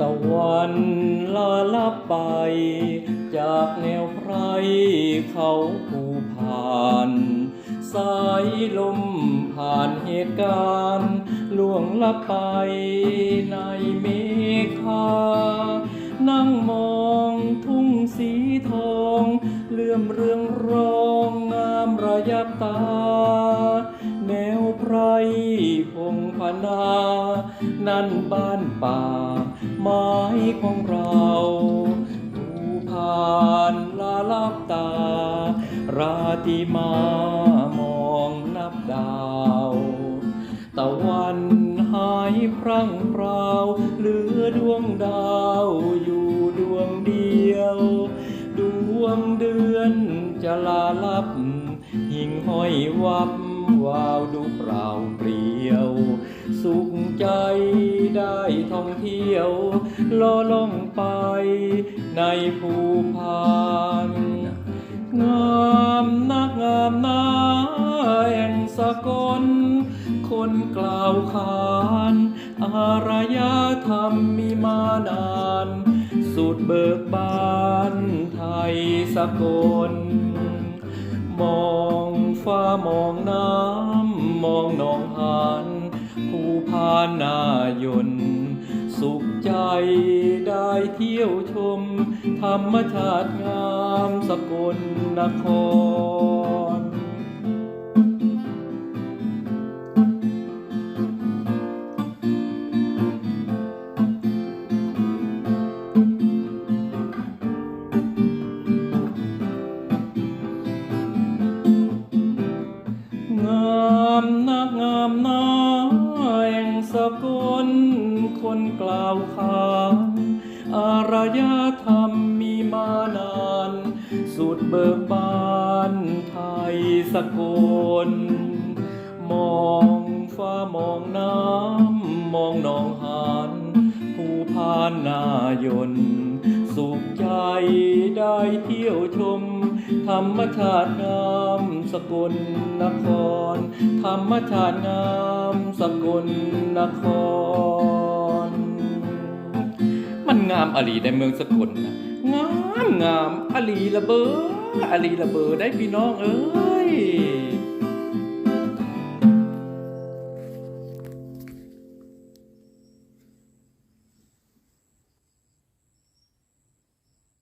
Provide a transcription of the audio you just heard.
ตะวันลับไป จากแนวไพรเขาภูพาน สายลมผ่านเหตุการณ์ล่วงลับไปในเมฆานั่งมองทุ่งสีทอง เลื่อมเรืองรองงามระยับตา แนวไพรพง พนา นั่นบ้านป่า ไม้ของเราผู้ผ่านลาลับตา ราตรีมามองนับดาว ตะวันหายพรั่งพราวเหลือดวงดาวอยู่ดวงเดียว ดวงเดือนจะลาลับ หิ่งห้อยวับ วาวดูเปล่าเปลี่ยว สุขใจได้ท่องเที่ยวล่อล่องไปในภูพานงามนักงามนาแห่งสกล คนกล่าวขานอารยธรรมมีมานานสูตรเบิกบานไทยสกล มองฟ้ามองน้ำ พานนายนสุขใจได้เที่ยวชม ธรรมชาติงามสกลนคร ลคนกล่าวขานอารยธรรมมีมานาน สุดเบิกบานไทยสกล มองฟ้ามองน้ำ มองหนองหานผู้พานนายน สุขใจได้เที่ยวชม ธรรมชาติงามสกลนคร ธรรมชาติงามามสกลนคร มันงามอลีในเมืองสกลนะงามงามอลีระเบออลีระเบอได้พี่น้องเอ้ย